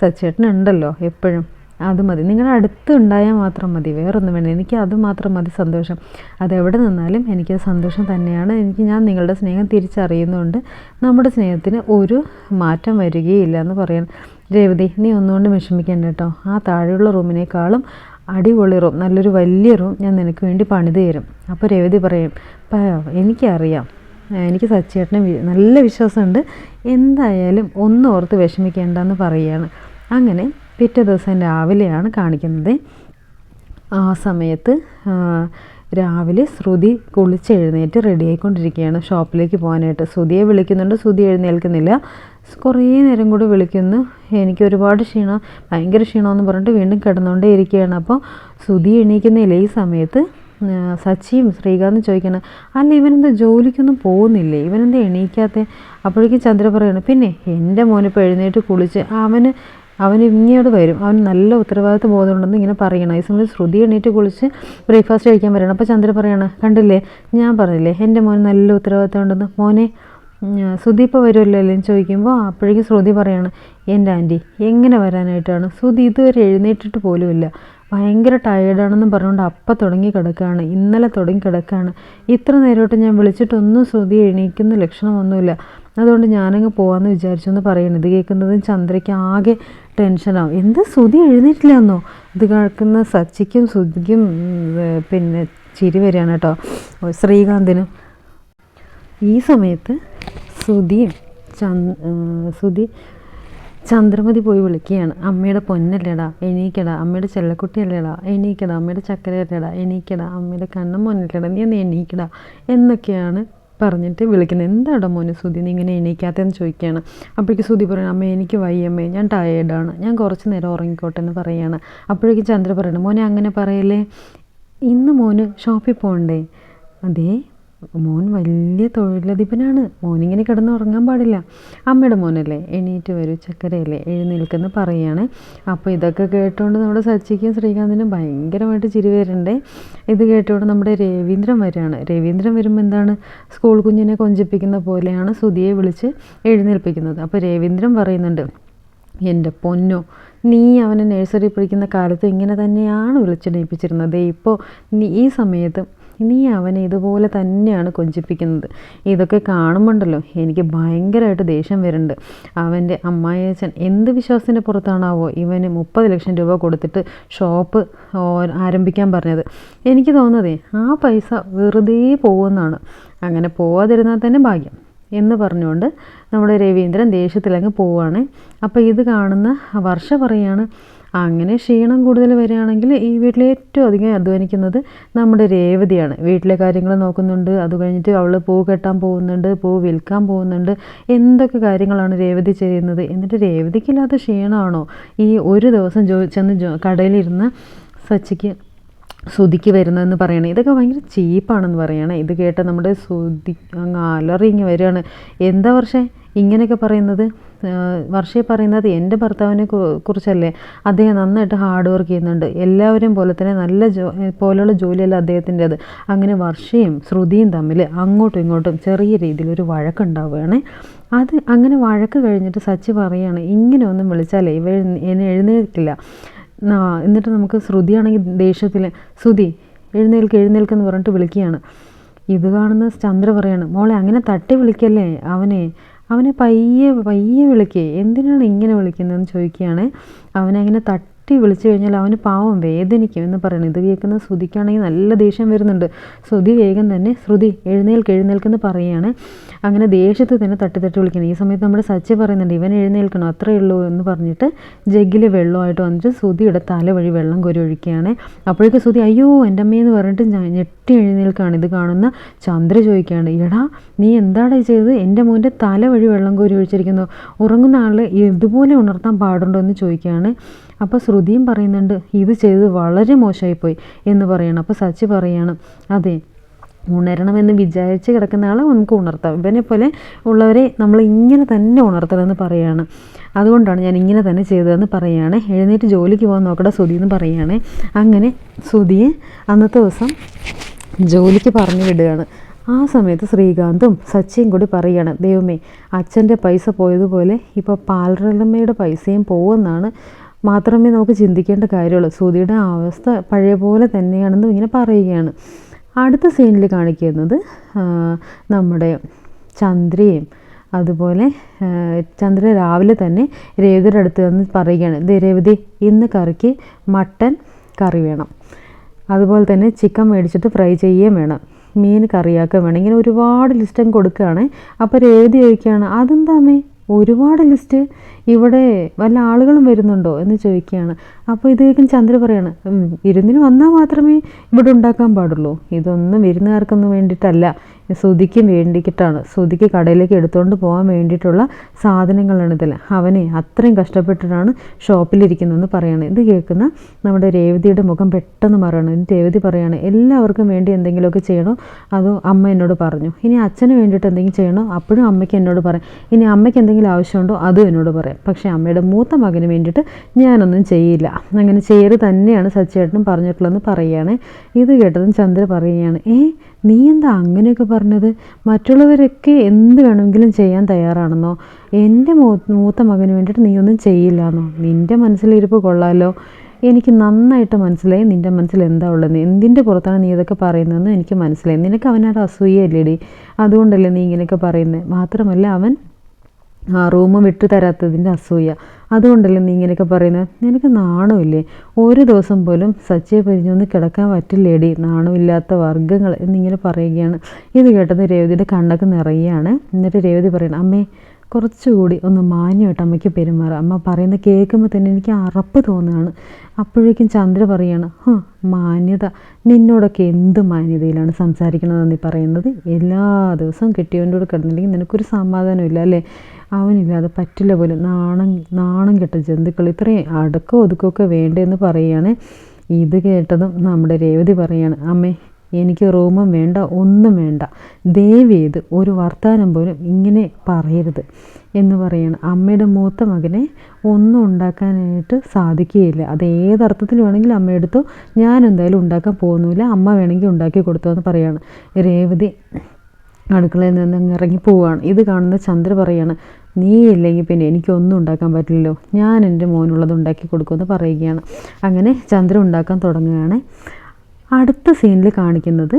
സച്ചേട്ടനുണ്ടല്ലോ എപ്പോഴും. അത് മതി. നിങ്ങളുടെ അടുത്ത് ഉണ്ടായാൽ മാത്രം മതി. വേറൊന്നും വേണ്ട. എനിക്ക് അത് മാത്രം മതി സന്തോഷം. അതെവിടെ നിന്നാലും എനിക്ക് സന്തോഷം തന്നെയാണ്. എനിക്ക് ഞാൻ നിങ്ങളുടെ സ്നേഹം തിരിച്ചറിയുന്നുണ്ട്. നമ്മുടെ സ്നേഹത്തിന് ഒരു മാറ്റം വരികയില്ല എന്ന് പറയാൻ രേവതി നീ ഒന്നുകൊണ്ട് വിഷമിക്കേണ്ട കേട്ടോ. ആ താഴെയുള്ള റൂമിനേക്കാളും അടിപൊളി റൂം നല്ലൊരു വലിയ റൂം ഞാൻ നിനക്ക് വേണ്ടി പണിത് തരും. അപ്പോൾ രേവതി പറയും "പ- എനിക്കറിയാം. എനിക്ക് സച്ചേട്ടനെ നല്ല വിശ്വാസമുണ്ട്. എന്തായാലും ഒന്നും ഓർത്ത് വിഷമിക്കേണ്ടെന്ന് പറയുകയാണ് അങ്ങനെ പിറ്റേ ദിവസം രാവിലെയാണ് കാണിക്കുന്നത്. ആ സമയത്ത് രാവിലെ ശ്രുതി കുളിച്ചെഴുന്നേറ്റ് റെഡി ആയിക്കൊണ്ടിരിക്കുകയാണ് ഷോപ്പിലേക്ക് പോകാനായിട്ട്. ശ്രുതിയെ വിളിക്കുന്നുണ്ട്. ശ്രുതി എഴുന്നേൽക്കുന്നില്ല. കുറേ നേരം കൂടി വിളിക്കുന്നു. എനിക്ക് ഒരുപാട് ക്ഷീണം ഭയങ്കര ക്ഷീണമെന്ന് പറഞ്ഞിട്ട് വീണ്ടും കിടന്നുകൊണ്ടേ ഇരിക്കുകയാണ് അപ്പോൾ ശ്രുതി എണീക്കുന്നില്ല. ഈ സമയത്ത് സച്ചിയും ശ്രീകാന്ത് ചോദിക്കണം അല്ല ഇവനെന്താ ജോലിക്കൊന്നും പോകുന്നില്ലേ? ഇവനെന്താ എണീക്കാത്ത? അപ്പോഴേക്കും ചന്ദ്ര പറയുന്നു പിന്നെ എന്റെ മോനിപ്പോൾ എഴുന്നേറ്റ് കുളിച്ച് അവന് അവൻ ഇങ്ങോട്ട് വരും. അവന് നല്ല ഉത്തരവാദിത്വ ബോധമുണ്ടെന്ന് ഇങ്ങനെ പറയണം. ഈ സമയത്ത് ശ്രുതി എണീറ്റ് കുളിച്ച് ബ്രേക്ക്ഫാസ്റ്റ് കഴിക്കാൻ വരണം. അപ്പോൾ ചന്ദ്ര പറയണം കണ്ടില്ലേ? ഞാൻ പറഞ്ഞില്ലേ എന്റെ മോന് നല്ല ഉത്തരവാദിത്വം ഉണ്ടെന്ന്. മോനെ ശ്രുതി ഇപ്പോൾ വരുമല്ലോ അല്ലേ? ചോദിക്കുമ്പോൾ അപ്പോഴേക്കും ശ്രുതി പറയാണ് എന്റെ ആന്റി എങ്ങനെ വരാനായിട്ടാണ്? ശ്രുതി ഇതുവരെ എഴുന്നേറ്റിട്ട് പോലുമില്ല. ഭയങ്കര ടയേർഡാണെന്ന് പറഞ്ഞുകൊണ്ട് അപ്പം തുടങ്ങി കിടക്കുകയാണ് ഇന്നലെ തുടങ്ങി കിടക്കുകയാണ് ഇത്ര നേരമായിട്ട് ഞാൻ വിളിച്ചിട്ടൊന്നും ശ്രുതി എണീക്കുന്ന ലക്ഷണമൊന്നുമില്ല. അതുകൊണ്ട് ഞാനങ്ങ് പോകാമെന്ന് വിചാരിച്ചു എന്ന് പറയണം ഇത് കേൾക്കുന്നതും ചന്ദ്രയ്ക്ക് ആകെ ടെൻഷനാവും. എന്ത് ശ്രുതി എഴുന്നേറ്റില്ല എന്നോ ഇത് കേൾക്കുന്ന സച്ചിക്കും ശ്രുതിക്കും പിന്നെ ചിരി വരികയാണ് കേട്ടോ. ശ്രീകാന്തിനും. ഈ സമയത്ത് ശ്രുതിയും ചന്ദ് സുധി ചന്ദ്രമതി പോയി വിളിക്കുകയാണ്. അമ്മയുടെ പൊന്നല്ലേടാ എണീക്കടാ. അമ്മയുടെ ചെല്ലക്കുട്ടിയല്ലേടാ എണീക്കടാ. അമ്മയുടെ ചക്കരയല്ലേടാ എണീക്കടാ. അമ്മയുടെ കണ്ണൻ മോനല്ലേടാ നീ ഒന്ന് എണീക്കടാ എന്നൊക്കെയാണ് പറഞ്ഞിട്ട് വിളിക്കുന്നത്. എന്താടാ മോനെ സുധി നീ ഇങ്ങനെ എണീക്കാത്തതെന്ന് ചോദിക്കുകയാണ്. അപ്പോഴേക്ക് സുധി പറയണം അമ്മ എനിക്ക് വയ്യമ്മേ ഞാൻ ടയേർഡാണ് ഞാൻ കുറച്ച് നേരം ഉറങ്ങിക്കോട്ടെ എന്ന് പറയുകയാണ് അപ്പോഴേക്കും ചന്ദ്ര പറയണം മോനെ അങ്ങനെ പറയല്ലേ? ഇന്ന് മോന് ഷോപ്പിൽ പോകണ്ടേ അതേ മോൻ വലിയ തൊഴിലധിപനാണ്. മോനിങ്ങനെ കിടന്ന് ഉറങ്ങാൻ പാടില്ല. അമ്മയുടെ മോനല്ലേ എണീറ്റ് വരൂ ചക്കരയല്ലേ എഴുന്നേൽക്കെന്ന് പറയുകയാണ് അപ്പോൾ ഇതൊക്കെ കേട്ടുകൊണ്ട് നമ്മുടെ സച്ചിക്കും ശ്രീകാന്തിനും ഭയങ്കരമായിട്ട് ചിരി വരുന്നുണ്ടേ ഇത് കേട്ടുകൊണ്ട് നമ്മുടെ രവീന്ദ്രൻ വരികയാണ് രവീന്ദ്രൻ വരുമ്പോൾ എന്താണ്? സ്കൂൾ കുഞ്ഞിനെ കൊഞ്ചിപ്പിക്കുന്ന പോലെയാണ് സുധിയെ വിളിച്ച് എഴുന്നേൽപ്പിക്കുന്നത്. അപ്പോൾ രവീന്ദ്രൻ പറയുന്നുണ്ട് എന്റെ പൊന്നോ നീ അവനെ നഴ്സറി പഠിക്കുന്ന കാലത്ത് ഇങ്ങനെ തന്നെയാണ് വിളിച്ചെണീപ്പിച്ചിരുന്നത്. ഇപ്പോൾ നീ ഈ സമയത്ത് നീ അവനെ ഇതുപോലെ തന്നെയാണ് കൊഞ്ചിപ്പിക്കുന്നത്. ഇതൊക്കെ കാണുമ്പോണ്ടല്ലോ എനിക്ക് ഭയങ്കരമായിട്ട് ദേഷ്യം വരുന്നുണ്ട്. അവന്റെ അമ്മായച്ചൻ എന്ത് വിശ്വാസത്തിന്റെ പുറത്താണാവോ ഇവന് മുപ്പത് ലക്ഷം രൂപ കൊടുത്തിട്ട് ഷോപ്പ് ആരംഭിക്കാൻ പറഞ്ഞത്. എനിക്ക് തോന്നുന്നതേ ആ പൈസ വെറുതെ പോകുമെന്നാണ്. അങ്ങനെ പോവാതിരുന്നാൽ തന്നെ ഭാഗ്യം എന്ന് പറഞ്ഞുകൊണ്ട് നമ്മുടെ രവീന്ദ്രൻ ദേഷ്യത്തിലങ്ങ് പോവുകയാണ് അപ്പോൾ ഇത് കാണുന്ന വർഷ പറയാണ് അങ്ങനെ ക്ഷീണം കൂടുതൽ വരികയാണെങ്കിൽ ഈ വീട്ടിൽ ഏറ്റവും അധികം അധ്വാനിക്കുന്നത് നമ്മുടെ രേവതിയാണ്. വീട്ടിലെ കാര്യങ്ങൾ നോക്കുന്നുണ്ട്. അത് കഴിഞ്ഞിട്ട് അവൾ പൂ കെട്ടാൻ പോകുന്നുണ്ട് പൂ വിൽക്കാൻ പോകുന്നുണ്ട്. എന്തൊക്കെ കാര്യങ്ങളാണ് രേവതി ചെയ്യുന്നത്? എന്നിട്ട് രേവതിക്കില്ലാത്ത ക്ഷീണമാണോ? ഈ ഒരു ദിവസം ജോ ചെന്ന് ജോ കടയിലിരുന്ന് സച്ചിക്ക് സുതിക്ക് വരുന്നതെന്ന് പറയണേ. ഇതൊക്കെ ഭയങ്കര ചീപ്പാണെന്ന് പറയണേ. ഇത് കേട്ട് നമ്മുടെ സുതി അങ്ങ് അലറിങ്ങി വരികയാണ്. എന്താ വർഷേ? ഇങ്ങനെയൊക്കെ പറയുന്നത് വർഷയെ പറയുന്നത് എന്റെ ഭർത്താവിനെ കുറിച്ചല്ലേ. അദ്ദേഹം നന്നായിട്ട് ഹാർഡ് വർക്ക് ചെയ്യുന്നുണ്ട്. എല്ലാവരും പോലെ തന്നെ നല്ല ജോ പോലെയുള്ള ജോലിയല്ല അദ്ദേഹത്തിന്റെത്. അങ്ങനെ വർഷയും ശ്രുതിയും തമ്മിൽ അങ്ങോട്ടും ഇങ്ങോട്ടും ചെറിയ രീതിയിൽ ഒരു വഴക്കുണ്ടാവുകയാണ്. അത് അങ്ങനെ വഴക്ക് കഴിഞ്ഞിട്ട് സച്ചി പറയുകയാണ് ഇങ്ങനെ ഒന്നും വിളിച്ചാലേ ഇവ എന്നെ എഴുന്നേൽക്കില്ല. എന്നിട്ട് നമുക്ക് ശ്രുതിയാണെങ്കിൽ ദേഷ്യത്തിൽ ശ്രുതി എഴുന്നേൽക്ക് എഴുന്നേൽക്കെന്ന് പറഞ്ഞിട്ട് വിളിക്കുകയാണ്. ഇത് കാണുന്ന ചന്ദ്ര പറയാണ് മോളെ അങ്ങനെ തട്ടി വിളിക്കല്ലേ അവനെ? അവനെ പയ്യെ പയ്യെ വിളിക്കേ. എന്തിനാണ് ഇങ്ങനെ വിളിക്കുന്നതെന്ന് ചോദിക്കുകയാണ് അവനെ അങ്ങനെ തട്ടി വിളിച്ചു കഴിഞ്ഞാൽ അവന് പാവം വേദനിക്കും എന്ന് പറയണം ഇത് കേൾക്കുന്ന ശ്രുതിക്കാണെങ്കിൽ നല്ല ദേഷ്യം വരുന്നുണ്ട്. ശ്രുതി വേഗം തന്നെ ശ്രുതി എഴുന്നേൽക്ക് എഴുന്നേൽക്കെന്ന് പറയുകയാണ്. അങ്ങനെ ദേഷ്യത്തിൽ തന്നെ തട്ടി തട്ടി വിളിക്കണം ഈ സമയത്ത് നമ്മൾ സച്ചി പറയുന്നുണ്ട് ഇവൻ എഴുന്നേൽക്കണം? അത്രയേ ഉള്ളൂ എന്ന് പറഞ്ഞിട്ട് ജഗ്ഗിൽ വെള്ളമായിട്ട് വന്നിട്ട് ശ്രുതിയുടെ തല വഴി വെള്ളം കോരി ഒഴിക്കുകയാണ്. അപ്പോഴേക്കും ശ്രുതി അയ്യോ എന്റെ അമ്മയെന്ന് പറഞ്ഞിട്ട് ഞെട്ടി എഴുന്നേൽക്കാണ് ഇത് കാണുന്ന ചന്ദ്ര ചോദിക്കുകയാണ് എടാ നീ എന്താണ് ചെയ്തത്? എന്റെ മോന്റെ തല വഴി വെള്ളം കോരി ഒഴിച്ചിരിക്കുന്നു. ഉറങ്ങുന്ന ആൾ ഇതുപോലെ ഉണർത്താൻ പാടുണ്ടോ? എന്ന് ചോദിക്കുകയാണ്. അപ്പോൾ ശ്രുതിയും പറയുന്നുണ്ട് ഇത് ചെയ്തത് വളരെ മോശമായിപ്പോയി എന്ന് പറയണം. അപ്പോൾ സച്ചി പറയാണ് അതെ ഉണരണമെന്ന് വിചാരിച്ച് കിടക്കുന്ന ആളെ നമുക്ക് ഉണർത്താം. ഇവനെ പോലെ ഉള്ളവരെ നമ്മൾ ഇങ്ങനെ തന്നെ ഉണർത്തണമെന്ന് പറയുകയാണ് അതുകൊണ്ടാണ് ഞാൻ ഇങ്ങനെ തന്നെ ചെയ്തതെന്ന് പറയുകയാണ് എഴുന്നേറ്റ് ജോലിക്ക് പോകാൻ നോക്കട സുധി എന്ന് പറയുകയാണ് അങ്ങനെ സുധിയെ അന്നത്തെ ദിവസം ജോലിക്ക് പറഞ്ഞു വിടുകയാണ്. ആ സമയത്ത് ശ്രീകാന്തും സച്ചിയും കൂടി പറയുകയാണ് ദൈവമേ അച്ഛന്റെ പൈസ പോയതുപോലെ ഇപ്പോൾ പാൽറലമ്മയുടെ പൈസയും പോകുമെന്നാണ് മാത്രമേ നമുക്ക് ചിന്തിക്കേണ്ട കാര്യമുള്ളൂ. സുധിയുടെ അവസ്ഥ പഴയ പോലെ തന്നെയാണെന്നും ഇങ്ങനെ പറയുകയാണ്. അടുത്ത സീനിൽ കാണിക്കുന്നത് നമ്മുടെ ചന്ദ്രയും അതുപോലെ ചന്ദ്ര രാവിലെ തന്നെ രേവതിയുടെ അടുത്ത് വന്ന് പറയുകയാണ് "ദേ രേവതി ഇന്ന് കറിക്ക് മട്ടൻ കറി വേണം. അതുപോലെ തന്നെ ചിക്കൻ മേടിച്ചിട്ട് ഫ്രൈ ചെയ്യുകയും വേണം. മീൻ കറിയാക്കാൻ വേണം. ഇങ്ങനെ ഒരുപാട് ലിസ്റ്റം കൊടുക്കുകയാണ്. അപ്പോൾ രേവതി ചോദിക്കുകയാണ് അതെന്താ അമ്മേ? ഒരുപാട് ലിസ്റ്റ് ഇവിടെ വല്ല ആളുകളും വരുന്നുണ്ടോ എന്ന് ചോദിക്കുകയാണ്. അപ്പോൾ ഇത് കേൾക്കും ചന്ദ്ര പറയാണ് ഇരുന്നിന് വന്നാൽ മാത്രമേ ഇവിടെ ഉണ്ടാക്കാൻ പാടുള്ളൂ. ഇതൊന്നും വിരുന്നുകാർക്കൊന്നും വേണ്ടിയിട്ടല്ല. ശ്രുതിക്ക് വേണ്ടിയിട്ടാണ്. ശ്രുതിക്ക് കടയിലേക്ക് എടുത്തുകൊണ്ട് പോകാൻ വേണ്ടിയിട്ടുള്ള സാധനങ്ങളാണ് ഇതിൽ അവനെ അത്രയും കഷ്ടപ്പെട്ടിട്ടാണ് ഷോപ്പിലിരിക്കുന്നതെന്ന് പറയുന്നത് ഇത് കേൾക്കുന്ന നമ്മുടെ രേവതിയുടെ മുഖം പെട്ടെന്ന് മാറണം എന്നിട്ട് രേവതി പറയുകയാണ് എല്ലാവർക്കും വേണ്ടി എന്തെങ്കിലുമൊക്കെ ചെയ്യണോ? അതോ അമ്മ എന്നോട് പറഞ്ഞു. ഇനി അച്ഛന് വേണ്ടിയിട്ട് എന്തെങ്കിലും ചെയ്യണോ? അപ്പോഴും അമ്മയ്ക്ക് എന്നോട് പറയാം. ഇനി അമ്മയ്ക്ക് എന്തെങ്കിലും ആവശ്യമുണ്ടോ? അതും എന്നോട് പറയാം. പക്ഷേ അമ്മയുടെ മൂത്ത മകന് വേണ്ടിയിട്ട് ഞാനൊന്നും ചെയ്യില്ല. അങ്ങനെ ചെയ്യരുത് തന്നെയാണ് സച്ചേട്ടനും പറഞ്ഞിട്ടുള്ളതെന്ന് പറയുകയാണ് ഇത് കേട്ടതും ചന്ദ്ര പറയുകയാണ് ഏ നീ എന്താ അങ്ങനെയൊക്കെ പറഞ്ഞത്? മറ്റുള്ളവരൊക്കെ എന്ത് വേണമെങ്കിലും ചെയ്യാൻ തയ്യാറാണെന്നോ? എന്റെ മൂത്ത മകന് വേണ്ടിയിട്ട് നീ ഒന്നും ചെയ്യില്ലാന്നോ? നിന്റെ മനസ്സിലിരിപ്പ് കൊള്ളാലോ? എനിക്ക് നന്നായിട്ട് മനസ്സിലായി നിന്റെ മനസ്സിൽ എന്താ ഉള്ളത് എന്തിന്റെ പുറത്താണ് നീ ഇതൊക്കെ പറയുന്നതെന്ന് എനിക്ക് മനസ്സിലായി. നിനക്ക് അവനോട് അസൂയല്ലേടി അതുകൊണ്ടല്ലേ നീ ഇങ്ങനെയൊക്കെ പറയുന്നത് മാത്രമല്ല അവൻ ആ റൂം വിട്ടു തരാത്തതിന്റെ അസൂയ. അതുകൊണ്ടല്ലേ നീ ഇങ്ങനെയൊക്കെ പറയുന്നത് നിനക്ക് നാണമില്ലേ? ഒരു ദിവസം പോലും സച്ചയെ പിരിഞ്ഞൊന്ന് കിടക്കാൻ പറ്റില്ലേടി? നാണമില്ലാത്ത വർഗങ്ങൾ എന്നിങ്ങനെ പറയുകയാണ്. ഇത് കേട്ടത് രേവതിയുടെ കണ്ണൊക്കെ നിറയുകയാണ്. എന്നിട്ട് രേവതി പറയണം അമ്മേ കുറച്ചുകൂടി ഒന്ന് മാന്യമായിട്ട് അമ്മയ്ക്ക് പെരുമാറുക അമ്മ പറയുന്നത് കേൾക്കുമ്പോൾ തന്നെ എനിക്ക് അറപ്പ് തോന്നുകയാണ്. അപ്പോഴേക്കും ചന്ദ്ര പറയാണ് മാന്യത. നിന്നോടൊക്കെ എന്ത് മാന്യതയിലാണ് സംസാരിക്കണതെന്ന് നീ പറയുന്നത്? എല്ലാ ദിവസവും കെട്ടിയവന്റെ കൂടെ കിടന്നില്ലെങ്കിൽ നിനക്കൊരു സമാധാനമില്ല അല്ലേ? അവനില്ലാതെ പറ്റില്ല പോലും. നാണം നാണം കെട്ട ജന്തുക്കൾ ഇത്രയും അടക്കോ ഒതുക്കമൊക്കെ വേണ്ടതെന്ന് പറയുകയാണ്. ഇത് കേട്ടതും നമ്മുടെ രേവതി പറയാണ് അമ്മേ എനിക്ക് റൂമും വേണ്ട ഒന്നും വേണ്ട. ദയവ് ചെയ്ത് ഒരു വർത്തമാനം പോലും ഇങ്ങനെ പറയരുത് എന്ന് പറയണം. അമ്മയുടെ മൂത്ത മകനെ ഒന്നും ഉണ്ടാക്കാനായിട്ട് സാധിക്കുകയില്ല. അത് ഏതർത്ഥത്തിൽ വേണമെങ്കിലും അമ്മ എടുത്തോ. ഞാൻ എന്തായാലും ഉണ്ടാക്കാൻ പോകുന്നില്ല. അമ്മ വേണമെങ്കിൽ ഉണ്ടാക്കി കൊടുത്തോ എന്ന് പറയാണ്. രേവതി അടുക്കളയിൽ നിന്ന് ഇറങ്ങി പോവുകയാണ് ഇത് കാണുന്ന ചന്ദ്ര പറയാണ് നീ ഇല്ലെങ്കിൽ പിന്നെ എനിക്കൊന്നും ഉണ്ടാക്കാൻ പറ്റില്ലല്ലോ. ഞാൻ എന്റെ മോനുള്ളത് ഉണ്ടാക്കി കൊടുക്കുമെന്ന് പറയുകയാണ്. അങ്ങനെ ചന്ദ്ര ഉണ്ടാക്കാൻ തുടങ്ങുകയാണ്. അടുത്ത സീനിൽ കാണിക്കുന്നത്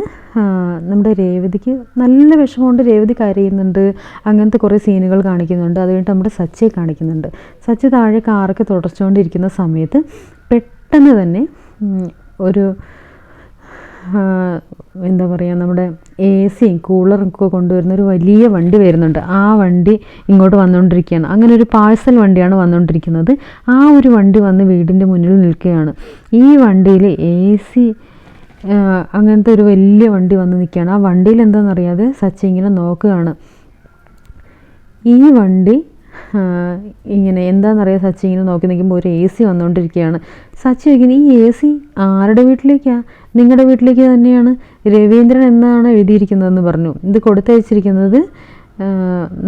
നമ്മുടെ രേവതിക്ക് നല്ല വിഷമമുണ്ട്. രേവതി കരയുന്നുണ്ട്. അങ്ങനത്തെ കുറേ സീനുകൾ കാണിക്കുന്നുണ്ട്. അത് നമ്മുടെ സച്ചയെ കാണിക്കുന്നുണ്ട്. സച്ച താഴെ കാറൊക്കെ തുടച്ചുകൊണ്ടിരിക്കുന്ന സമയത്ത് പെട്ടെന്ന് തന്നെ ഒരു എന്താ പറയുക നമ്മുടെ എ സിയും കൂളറും ഒക്കെ കൊണ്ടുവരുന്ന ഒരു വലിയ വണ്ടി വരുന്നുണ്ട്. ആ വണ്ടി ഇങ്ങോട്ട് വന്നുകൊണ്ടിരിക്കുകയാണ്. അങ്ങനെ ഒരു പാഴ്സൽ വണ്ടിയാണ് വന്നുകൊണ്ടിരിക്കുന്നത്. ആ ഒരു വണ്ടി വന്ന് വീടിന്റെ മുന്നിൽ നിൽക്കുകയാണ്. ഈ വണ്ടിയിൽ എ സി അങ്ങനത്തെ ഒരു വലിയ വണ്ടി വന്ന് നിൽക്കുകയാണ് ആ വണ്ടിയിൽ എന്താണെന്നറിയാതെ സച്ചി ഇങ്ങനെ നോക്കുകയാണ്. ഈ വണ്ടി ഇങ്ങനെ എന്താണെന്നറിയാം സച്ചി ഇങ്ങനെ നോക്കി നിൽക്കുമ്പോൾ ഒരു എ സി വന്നുകൊണ്ടിരിക്കുകയാണ്. സച്ചി ചോദിക്കുന്നത് ഈ എ സി ആരുടെ വീട്ടിലേക്കാണ് നിങ്ങളുടെ വീട്ടിലേക്ക് തന്നെയാണ്. രവീന്ദ്രൻ എന്നാണ് എഴുതിയിരിക്കുന്നതെന്ന് പറഞ്ഞു. ഇത് കൊടുത്തയച്ചിരിക്കുന്നത്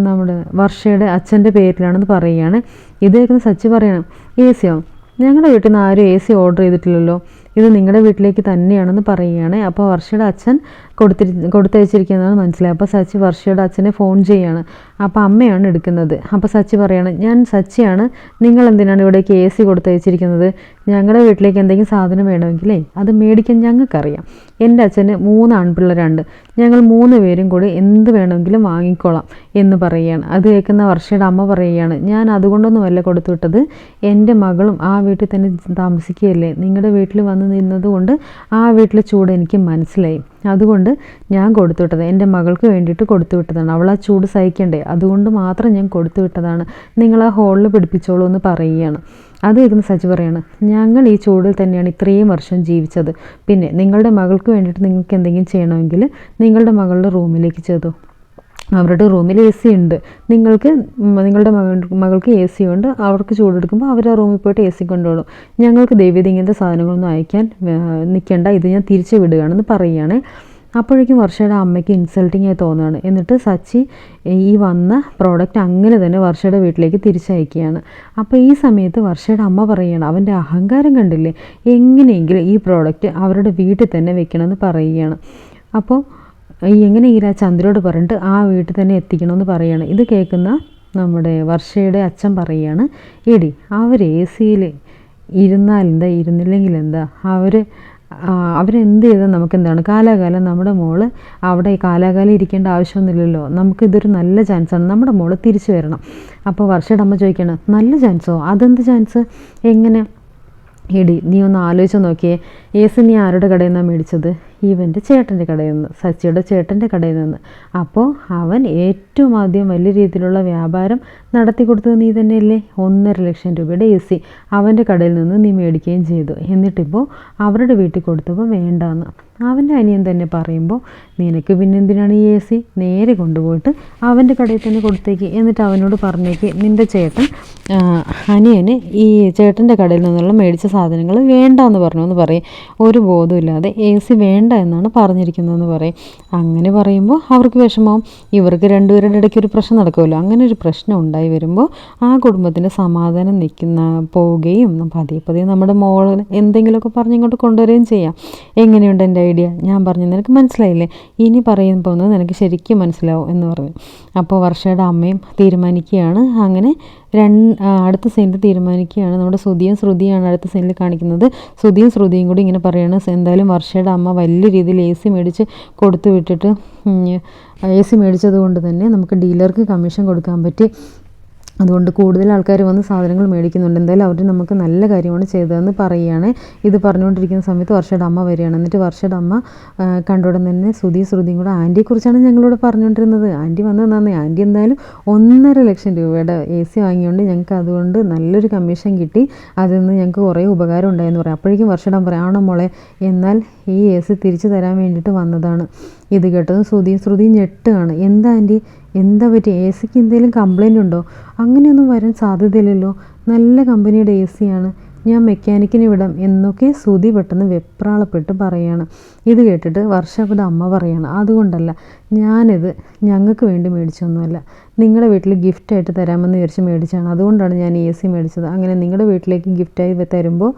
നമ്മുടെ വർഷയുടെ അച്ഛന്റെ പേരിലാണെന്ന് പറയുകയാണ്. ഇത് കേൾക്കുന്ന സച്ചി പറയണം എ സിയോ ഞങ്ങളുടെ വീട്ടിൽ നിന്ന് ആരും എ സി ഓർഡർ ചെയ്തിട്ടില്ലല്ലോ. ഇത് നിങ്ങളുടെ വീട്ടിലേക്ക് തന്നെയാണെന്ന് പറയുകയാണ്. അപ്പോൾ വർഷയുടെ അച്ഛൻ കൊടുത്തിരി കൊടുത്തയച്ചിരിക്കുന്നതാണ് മനസ്സിലായി അപ്പോൾ സച്ചി വർഷയുടെ അച്ഛനെ ഫോൺ ചെയ്യാണ്. അപ്പോൾ അമ്മയാണ് എടുക്കുന്നത്. അപ്പോൾ സച്ചി പറയാണ് ഞാൻ സച്ചിയാണ്. നിങ്ങൾ എന്തിനാണ് ഇവിടേക്ക് എ സി കൊടുത്തയച്ചിരിക്കുന്നത്? ഞങ്ങളുടെ വീട്ടിലേക്ക് എന്തെങ്കിലും സാധനം വേണമെങ്കിലേ അത് മേടിക്കാൻ ഞങ്ങൾക്കറിയാം. എന്റെ അച്ഛന് മൂന്ന് ആൺപിള്ളേരുണ്ട്. ഞങ്ങൾ മൂന്ന് പേരും കൂടി എന്ത് വേണമെങ്കിലും വാങ്ങിക്കോളാം എന്ന് പറയുകയാണ്. അത് കേൾക്കുന്ന വർഷയുടെ അമ്മ പറയുകയാണ് ഞാൻ അതുകൊണ്ടൊന്നുമല്ല കൊടുത്തു വിട്ടത്. എന്റെ മകളും ആ വീട്ടിൽ തന്നെ താമസിക്കുകയല്ലേ. നിങ്ങളുടെ വീട്ടിൽ വന്ന് നിന്നതുകൊണ്ട് ആ വീട്ടിലെ ചൂട് എനിക്ക് മനസ്സിലായി. അതുകൊണ്ട് ഞാൻ കൊടുത്തു വിട്ടത് എന്റെ മകൾക്ക് വേണ്ടിയിട്ട് കൊടുത്തു വിട്ടതാണ് അവൾ ആ ചൂട് സഹിക്കണ്ടേ? അതുകൊണ്ട് മാത്രം ഞാൻ കൊടുത്തു വിട്ടതാണ് നിങ്ങൾ ആ ഹോളിൽ പിടിപ്പിച്ചോളൂ എന്ന് പറയുകയാണ്. അത് കേൾക്കുന്ന സജി പറയാണ് ഞങ്ങൾ ഈ ചൂടിൽ തന്നെയാണ് ഇത്രയും വർഷം ജീവിച്ചത്. പിന്നെ നിങ്ങളുടെ മകൾക്ക് വേണ്ടിയിട്ട് നിങ്ങൾക്ക് എന്തെങ്കിലും ചെയ്യണമെങ്കിൽ നിങ്ങളുടെ മകളുടെ റൂമിലേക്ക് ചെയ്തോ അവരുടെ റൂമിൽ എ സി ഉണ്ട്. നിങ്ങൾക്ക് നിങ്ങളുടെ മകൾ മകൾക്ക് എ സി ഉണ്ട്. അവർക്ക് ചൂടെടുക്കുമ്പോൾ അവർ ആ റൂമിൽ പോയിട്ട് എ സി കൊണ്ടുപോകും ഞങ്ങൾക്ക് ദൈവം ഇങ്ങനത്തെ സാധനങ്ങളൊന്നും അയക്കാൻ നിൽക്കേണ്ട. ഇത് ഞാൻ തിരിച്ചു വിടുകയാണെന്ന് പറയുകയാണ്. അപ്പോഴേക്കും വർഷയുടെ അമ്മയ്ക്ക് ഇൻസൾട്ടിങ് ആയി തോന്നുകയാണ്. എന്നിട്ട് സച്ചി ഈ വന്ന പ്രോഡക്റ്റ് അങ്ങനെ തന്നെ വർഷയുടെ വീട്ടിലേക്ക് തിരിച്ചയക്കുകയാണ്. അപ്പോൾ ഈ സമയത്ത് വർഷയുടെ അമ്മ പറയുകയാണ് അവന്റെ അഹങ്കാരം കണ്ടില്ലേ? എങ്ങനെയെങ്കിലും ഈ പ്രോഡക്റ്റ് അവരുടെ വീട്ടിൽ തന്നെ വെക്കണമെന്ന് പറയുകയാണ്. അപ്പോൾ എങ്ങനെ ഈ ചന്ദ്രയോട് പറഞ്ഞിട്ട് ആ വീട്ടിൽ തന്നെ എത്തിക്കണമെന്ന് പറയുകയാണ് ഇത് കേൾക്കുന്ന നമ്മുടെ വർഷയുടെ അച്ഛൻ പറയുകയാണ് എടി അവർ എ സിയിൽ ഇരുന്നാലെന്താ ഇരുന്നില്ലെങ്കിൽ എന്താ? അവർ അവരെന്ത് ചെയ്താൽ നമുക്ക് എന്താണ് കാലാകാലം നമ്മുടെ മോൾ അവിടെ കാലാകാലം ഇരിക്കേണ്ട ആവശ്യമൊന്നുമില്ലല്ലോ. നമുക്കിതൊരു നല്ല ചാൻസാണ് നമ്മുടെ മോൾ തിരിച്ചു വരണം. അപ്പോൾ വർഷയുടെ അമ്മ ചോദിക്കണം നല്ല ചാൻസോ അതെന്ത് ചാൻസ് എങ്ങനെ? എടി നീ ഒന്ന് ആലോചിച്ച് നോക്കിയേ. എ സി നീ ആരുടെ കടയിൽ നിന്നാണ് മേടിച്ചത്? ഇവന്റെ ചേട്ടന്റെ കടയിൽ നിന്ന് സച്ചിയുടെ ചേട്ടന്റെ കടയിൽ നിന്ന്. അപ്പോൾ അവൻ ഏറ്റവും ആദ്യം വലിയ രീതിയിലുള്ള വ്യാപാരം നടത്തി കൊടുത്തത് നീ തന്നെയല്ലേ? ഒന്നര ലക്ഷം രൂപയുടെ എ സി അവന്റെ കടയിൽ നിന്ന് നീ മേടിക്കുകയും ചെയ്തു. എന്നിട്ടിപ്പോൾ അവരുടെ വീട്ടിൽ കൊടുത്തപ്പോൾ വേണ്ടാന്ന്. അവന്റെ അനിയൻ തന്നെ പറയുമ്പോൾ നിനക്ക് പിന്നെന്തിനാണ് ഈ എ സി? നേരെ കൊണ്ടുപോയിട്ട് അവന്റെ കടയിൽ തന്നെ കൊടുത്തേക്ക്. എന്നിട്ട് അവനോട് പറഞ്ഞേക്ക് നിന്റെ ചേട്ടൻ അനിയന് ഈ ചേട്ടന്റെ കടയിൽ നിന്നുള്ള മേടിച്ച സാധനങ്ങൾ വേണ്ട എന്ന് പറഞ്ഞു എന്ന് പറയും. ഒരു ബോധമില്ലാതെ എ സി വേണ്ട എന്നാണ് പറഞ്ഞിരിക്കുന്നതെന്ന് പറയും. അങ്ങനെ പറയുമ്പോൾ അവർക്ക് വിഷമവും ഇവർക്ക് രണ്ടുപേരുടെ ഇടയ്ക്ക് ഒരു പ്രശ്നം നടക്കുമല്ലോ. അങ്ങനെ ഒരു പ്രശ്നം ഉണ്ടായി വരുമ്പോൾ ആ കുടുംബത്തിന്റെ സമാധാനം നിൽക്കുന്ന പോവുകയും പതിയെ പതിയെ നമ്മുടെ മോളെ എന്തെങ്കിലുമൊക്കെ പറഞ്ഞ് ഇങ്ങോട്ട് കൊണ്ടുവരികയും ചെയ്യാം. എങ്ങനെയുണ്ട് എന്റെ ഐഡിയ ഞാൻ പറഞ്ഞു നിനക്ക് മനസ്സിലായില്ലേ? ഇനി പറയുന്ന പോകുന്നത് നിനക്ക് ശരിക്കും മനസ്സിലാവും എന്ന് പറഞ്ഞു. അപ്പോൾ വർഷയുടെ അമ്മയും തീരുമാനിക്കുകയാണ്. അങ്ങനെ രണ്ട് അടുത്ത സീനിൽ തീരുമാനിക്കുകയാണ്. നമ്മുടെ ശ്രുതിയും ശ്രുതിയാണ് അടുത്ത സീനിൽ കാണിക്കുന്നത്. ശ്രുതിയും ശ്രുതിയും കൂടി ഇങ്ങനെ പറയുകയാണ് എന്തായാലും വർഷയുടെ അമ്മ വലിയ രീതിയിൽ എ സി മേടിച്ച് കൊടുത്തു വിട്ടിട്ട് എ സി മേടിച്ചത് കൊണ്ട് തന്നെ നമുക്ക് ഡീലർക്ക് കമ്മീഷൻ കൊടുക്കാൻ പറ്റി. അതുകൊണ്ട് കൂടുതൽ ആൾക്കാർ വന്ന് സാധനങ്ങൾ മേടിക്കുന്നുണ്ട്. എന്തായാലും അവർ നമുക്ക് നല്ല കാര്യമാണ് ചെയ്തതെന്ന് പറയുകയാണ്. ഇത് പറഞ്ഞുകൊണ്ടിരിക്കുന്ന സമയത്ത് വർഷയുടെ അമ്മ വരികയാണ്. എന്നിട്ട് വർഷയുടെ അമ്മ ആ, കണ്ട ഉടൻ തന്നെ ശ്രുതി ശ്രുതിയും കൂടെ ആന്റിയെക്കുറിച്ചാണ് ഞങ്ങളോട് പറഞ്ഞുകൊണ്ടിരുന്നത്. ആന്റി വന്നത് നന്ദി ആന്റി എന്തായാലും ഒന്നര ലക്ഷം രൂപയുടെ എ സി വാങ്ങിയോണ്ട് ഞങ്ങൾക്ക് അതുകൊണ്ട് നല്ലൊരു കമ്മീഷൻ കിട്ടി. അതിൽ നിന്ന് ഞങ്ങൾക്ക് കുറേ ഉപകാരം ഉണ്ടായെന്ന് പറയാം. അപ്പോഴേക്കും വർഷയുടെ അമ്മ പറയാം ആണോ മോളെ എന്നാൽ ഈ എ സി തിരിച്ചു തരാൻ വേണ്ടിയിട്ട് വന്നതാണ്. ഇത് കേട്ടതും ശ്രുതിയും ശ്രുതിയും ഞെട്ടുകയാണ്. എന്താ ആന്റി? എന്താ പറ്റി? എ സിക്ക് എന്തെങ്കിലും കംപ്ലൈന്റ് ഉണ്ടോ? അങ്ങനെയൊന്നും വരാൻ സാധ്യതയില്ലല്ലോ. നല്ല കമ്പനിയുടെ എ സിയാണ്. ഞാൻ മെക്കാനിക്കിന് വിടാം എന്നൊക്കെ ശ്രുതി പെട്ടെന്ന് വെപ്രാളപ്പെട്ട് പറയാണ്. ഇത് കേട്ടിട്ട് വർഷപ്പെട്ട അമ്മ പറയാണ്. അതുകൊണ്ടല്ല ഞാനിത് ഞങ്ങൾക്ക് വേണ്ടി മേടിച്ചൊന്നുമല്ല. നിങ്ങളുടെ വീട്ടിൽ ഗിഫ്റ്റായിട്ട് തരാമെന്ന് വിചാരിച്ച് മേടിച്ചാണ് അതുകൊണ്ടാണ് ഞാൻ എ സി മേടിച്ചത്. അങ്ങനെ നിങ്ങളുടെ വീട്ടിലേക്ക് ഗിഫ്റ്റായി തരുമ്പോൾ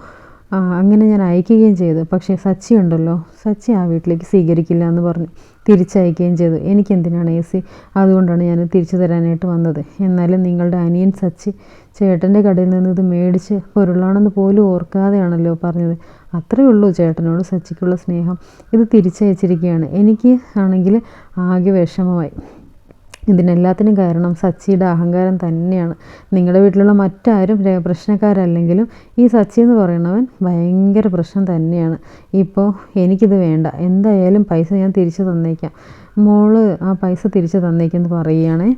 അങ്ങനെ ഞാൻ അയക്കുകയും ചെയ്തു. പക്ഷേ സച്ചി ഉണ്ടല്ലോ. സച്ചി ആ വീട്ടിലേക്ക് സ്വീകരിക്കില്ല എന്ന് പറഞ്ഞു. തിരിച്ചയക്കുകയും ചെയ്തു. എനിക്കെന്തിനാണ് എ സി? അതുകൊണ്ടാണ് ഞാൻ തിരിച്ചു തരാനായിട്ട് വന്നത്. എന്നാലും നിങ്ങളുടെ അനിയൻ സച്ചി ചേട്ടന്റെ കടയിൽ നിന്ന് ഇത് മേടിച്ച് പൊരുളാണെന്ന് പോലും ഓർക്കാതെയാണല്ലോ പറഞ്ഞത്. അത്രയേ ഉള്ളൂ ചേട്ടനോട് സച്ചിക്കുള്ള സ്നേഹം. ഇത് തിരിച്ചയച്ചിരിക്കുകയാണ്. എനിക്ക് ആണെങ്കിൽ ആകെ വിഷമമായി. ഇതിനെല്ലാത്തിനും കാരണം സച്ചിയുടെ അഹങ്കാരം തന്നെയാണ്. നിങ്ങളുടെ വീട്ടിലുള്ള മറ്റാരും പ്രശ്നക്കാരല്ലെങ്കിലും ഈ സച്ചി എന്ന് പറയുന്നവൻ ഭയങ്കര പ്രശ്നം തന്നെയാണ്. ഇപ്പോൾ എനിക്കിത് വേണ്ട. എന്തായാലും പൈസ ഞാൻ തിരിച്ചു തന്നേക്കാം. മോൾ ആ പൈസ തിരിച്ചു തന്നേക്കെന്ന് പറയുകയാണേ.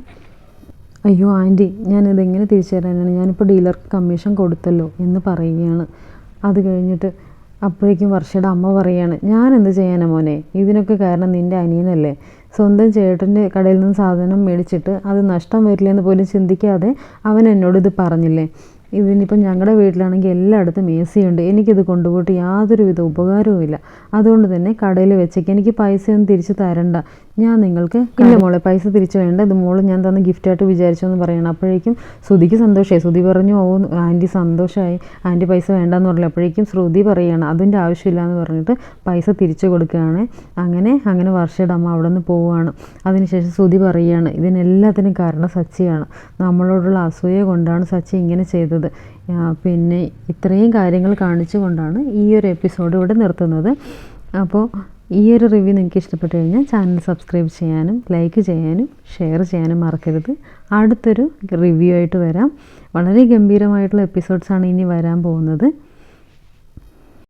അയ്യോ ആന്റി ഞാനിതെങ്ങനെ തിരിച്ചു തരാനാണ്? ഞാനിപ്പോൾ ഡീലർക്ക് കമ്മീഷൻ കൊടുത്തല്ലോ എന്ന് പറയുകയാണ്. അത് കഴിഞ്ഞിട്ട് അപ്പോഴേക്കും വർഷയുടെ അമ്മ പറയാണ് ഞാൻ എന്ത് ചെയ്യാനാ മോനെ? ഇതിനൊക്കെ കാരണം നിന്റെ അനിയനല്ലേ. സ്വന്തം ചേട്ടന്റെ കടയിൽ നിന്ന് സാധനം മേടിച്ചിട്ട് അത് നഷ്ടം വരില്ലെന്ന് പോലും ചിന്തിക്കാതെ അവൻ എന്നോട് ഇത് പറഞ്ഞില്ലേ? ഇതിനിപ്പം ഞങ്ങളുടെ വീട്ടിലാണെങ്കിൽ എല്ലായിടത്തും എ സി ഉണ്ട്. എനിക്കിത് കൊണ്ടുപോയിട്ട് യാതൊരുവിധ ഉപകാരവുമില്ല. അതുകൊണ്ട് തന്നെ കടയിൽ വെച്ചേക്ക്. എനിക്ക് പൈസയൊന്നും തിരിച്ച് തരണ്ട. ഞാൻ നിങ്ങൾക്ക് ഇല്ല മോളെ പൈസ തിരിച്ചു വേണ്ട. ഇത് മോൾ ഞാൻ തന്ന ഗിഫ്റ്റായിട്ട് വിചാരിച്ചു പറയണം. അപ്പോഴേക്കും ശ്രുതിക്ക് സന്തോഷമായി ശ്രുതി പറഞ്ഞു ഓ ആന്റി സന്തോഷമായി ആന്റി പൈസ വേണ്ടെന്ന് പറഞ്ഞു അപ്പോഴേക്കും ശ്രുതി പറയുകയാണ് അതിന്റെ ആവശ്യമില്ല എന്ന് പറഞ്ഞിട്ട് പൈസ തിരിച്ചു കൊടുക്കുകയാണ് അങ്ങനെ അങ്ങനെ വർഷയുടെ അമ്മ അവിടെ നിന്ന് പോവുകയാണ് അതിനുശേഷം ശ്രുതി പറയുകയാണ് ഇതിനെല്ലാത്തിനും കാരണം സച്ചിയാണ്. നമ്മളോടുള്ള അസൂയ കൊണ്ടാണ് സച്ചി ഇങ്ങനെ ചെയ്തത്. ആ, പിന്നെ ഇത്രയും കാര്യങ്ങൾ കാണിച്ചുകൊണ്ടാണ് ഈ ഒരു എപ്പിസോഡ് ഇവിടെ നിർത്തുന്നത്. അപ്പോൾ ഈ ഒരു റിവ്യൂ നിങ്ങൾക്ക് ഇഷ്ടപ്പെട്ടു കഴിഞ്ഞാൽ ചാനൽ സബ്സ്ക്രൈബ് ചെയ്യാനും ലൈക്ക് ചെയ്യാനും ഷെയർ ചെയ്യാനും മറക്കരുത്. അടുത്തൊരു റിവ്യൂ ആയിട്ട് വരാം. വളരെ ഗംഭീരമായിട്ടുള്ള എപ്പിസോഡ്സാണ് ഇനി വരാൻ പോകുന്നത്.